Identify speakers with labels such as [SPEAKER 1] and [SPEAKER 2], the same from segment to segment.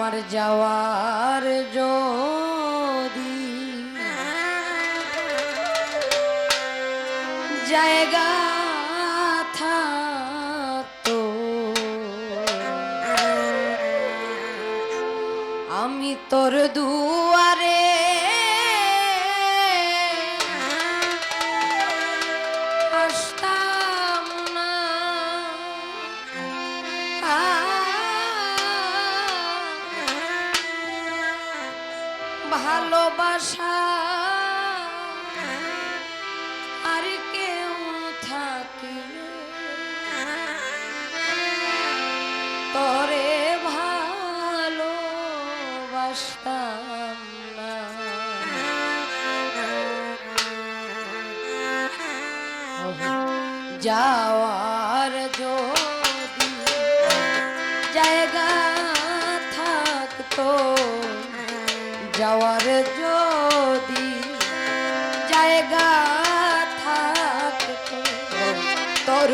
[SPEAKER 1] আমার যাওয়ার যদি জায়গা থাকতো আমি তোর দূর ভালোবাসা। আর কেউ থাকে তরে ভালোবাসতাম না। যাওয়ার জোর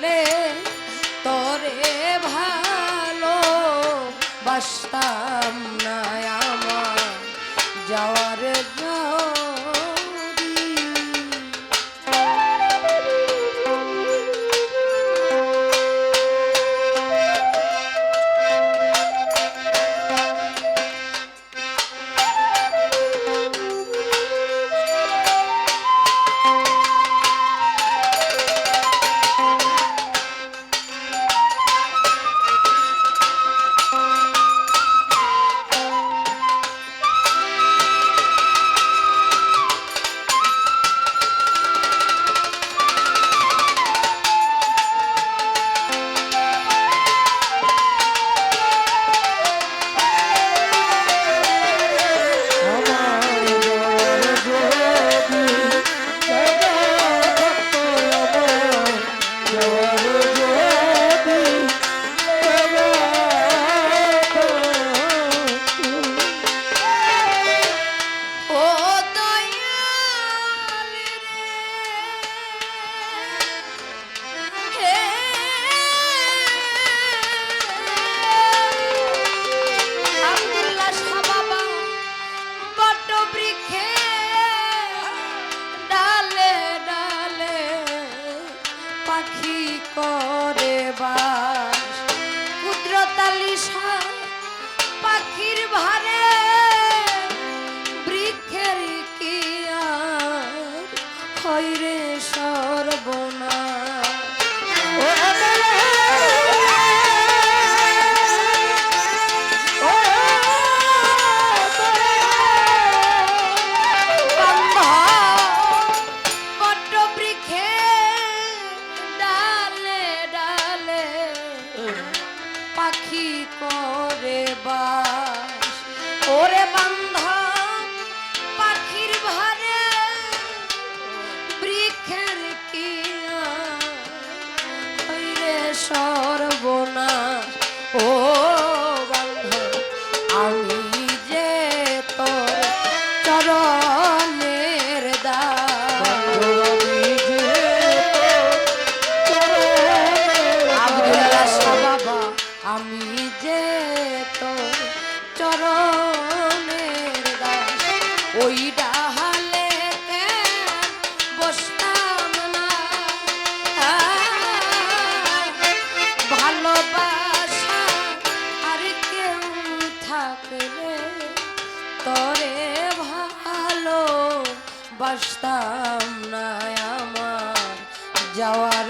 [SPEAKER 1] le থাকলে তরে ভালো বাসতাম না আমার যাওয়ার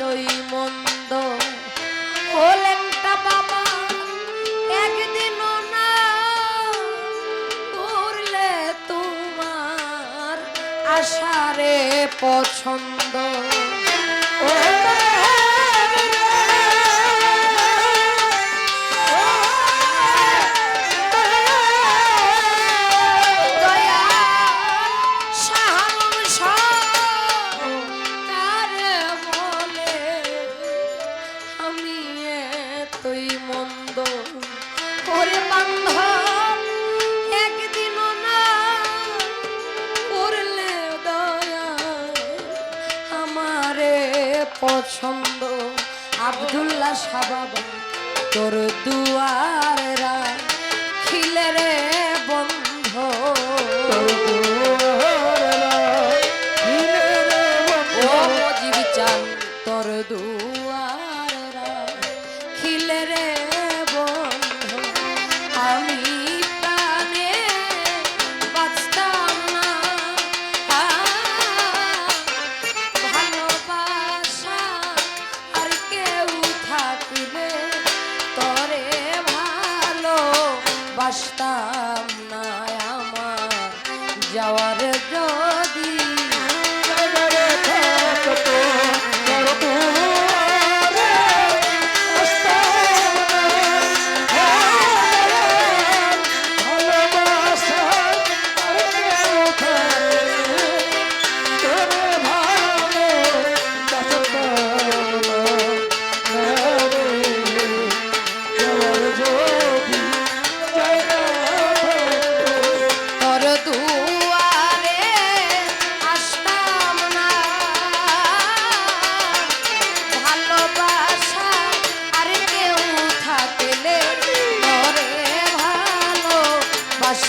[SPEAKER 1] এতই মন্দ। হলেনটা বাবা একদিনও না করলে তোমার আশারে পছন্দ। পছন্দ। আবদুল্লাহ সাবাবা তোর দুয়ারা খিলে রে বন্ধ। তোর দুয়ারা খিলে রে যাওয়ার যদি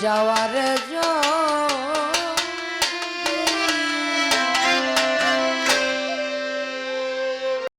[SPEAKER 1] যাওয়ার জন্য